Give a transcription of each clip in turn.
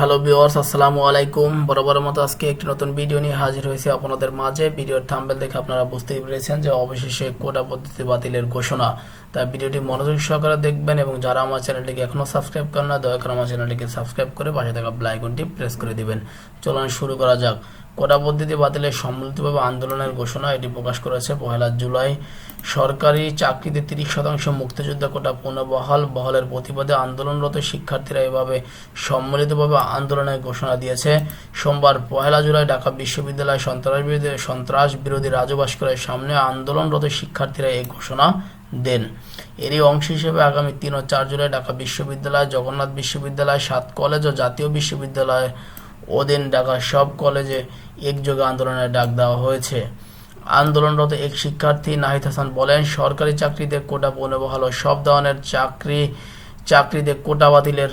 Hello viewers, আসসালামু আলাইকুম। বরাবর মতো আজকে একটি নতুন ভিডিও নিয়ে হাজির হয়েছে আপনাদের মাঝে। ভিডিওর থাম্বেল দেখে আপনারা বুঝতেই পেরেছেন যে অবশেষে কোটা পদ্ধতি বাতিলের ঘোষণা। তাই ভিডিওটি মনোযোগ সহকারে দেখবেন এবং যারা আমার চ্যানেলটিকে এখনও সাবস্ক্রাইব করেন না, দয়া করে আমার চ্যানেলটিকে সাবস্ক্রাইব করে পাশে থাকা বেল আইকনটি প্রেস করে দিবেন। চলুন শুরু করা যাক। কোটা পদ্ধতি বাতিলের সম্মিলিতভাবে আন্দোলনের ঘোষণা এটি প্রকাশ করেছে পহেলা জুলাই। সরকারি চাকরিতে তিরিশ শতাংশ মুক্তিযোদ্ধা কোটা পুনর্বহাল বহালের প্রতিবাদে আন্দোলনরত শিক্ষার্থীরা এভাবে সম্মিলিতভাবে আন্দোলনের ঘোষণা দিয়েছে। সোমবার পহেলা জুলাই ঢাকা বিশ্ববিদ্যালয় সন্ত্রাস বিরোধী সন্ত্রাস বিরোধী রাজু ভাস্করের সামনে আন্দোলনরত শিক্ষার্থীরা এই ঘোষণা দেন। এরই অংশ হিসেবে আগামী তিন ও চার জুলাই ঢাকা বিশ্ববিদ্যালয়, জগন্নাথ বিশ্ববিদ্যালয়, সাত কলেজ ও জাতীয় বিশ্ববিদ্যালয় ওদিন ঢাকা সব কলেজে একযোগে আন্দোলনের ডাক দেওয়া হয়েছে। আন্দোলনরত এক শিক্ষার্থী নাহিদ হাসান বলেন, সরকারি চাকরিতে কোটা পুনর্বহাল সব ধরনের চাকরি, চাকরিতে কোটা বাতিলের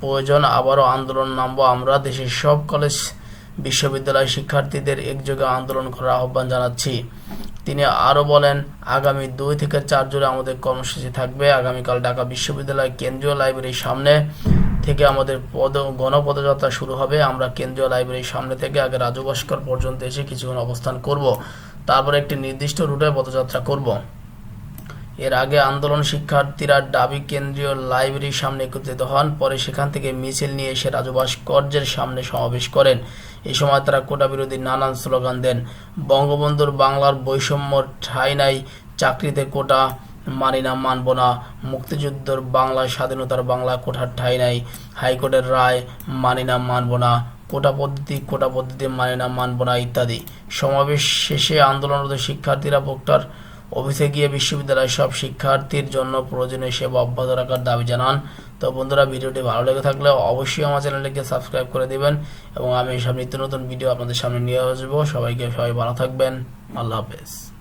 প্রয়োজন। আবারও আন্দোলন নামবো আমরা। দেশের সব কলেজ, বিশ্ববিদ্যালয় শিক্ষার্থীদের একযোগে আন্দোলন করার আহ্বান জানাচ্ছি। তিনি আরও বলেন, আগামী দুই থেকে চার জুলাই আমাদের কর্মসূচি থাকবে। আগামীকাল ঢাকা বিশ্ববিদ্যালয় কেন্দ্রীয় লাইব্রেরির সামনে থেকে আমাদের পদ, গণপদযাত্রা শুরু হবে। আমরা কেন্দ্রীয় লাইব্রেরির সামনে থেকে আগে রাজু ভাস্কর পর্যন্ত এসে কিছুক্ষণ অবস্থান করব। তারপরে একটি নির্দিষ্ট রুটে পদযাত্রা করব। এর আগে আন্দোলন শিক্ষার্থীরা ডাবি কেন্দ্রীয় লাইব্রেরির সামনে একত্রিত হন। পরে সেখান থেকে মিছিল নিয়ে এসে রাজু ভাস্কর্যের সামনে সমাবেশ করেন। এই সময় তারা কোটা বিরোধী নানান স্লোগান দেন। বঙ্গবন্ধুর বাংলার বৈষম্য ঠাঁই নাই, চাকরিতে কোটা মানি না, মানব না। মুক্তিযুদ্ধর বাংলা, স্বাধীনতার বাংলা কোঠার ঠাঁই নাই। হাইকোর্টের রায়, মানি না, মানব না। কোটা পদ্ধতি কোটা পদ্ধতি, মানি না, মানব না, ইত্যাদি। সমাবেশ শেষে আন্দোলনরত শিক্ষার্থীরা প্রক্টর অফিসে গিয়ে বিশ্ববিদ্যালয়ের সব শিক্ষার্থীর জন্য প্রয়োজনীয় সেবা অব্যাহত রাখার দাবি জানান। তো বন্ধুরা, ভিডিওটি ভালো লেগে থাকলে অবশ্যই আমার চ্যানেলটিকে সাবস্ক্রাইব করে দিবেন এবং আমি সব নিত্য নতুন ভিডিও আপনাদের সামনে নিয়ে আসব। সবাইকে সবাই ভালো থাকবেন। আল্লাহ হাফেজ।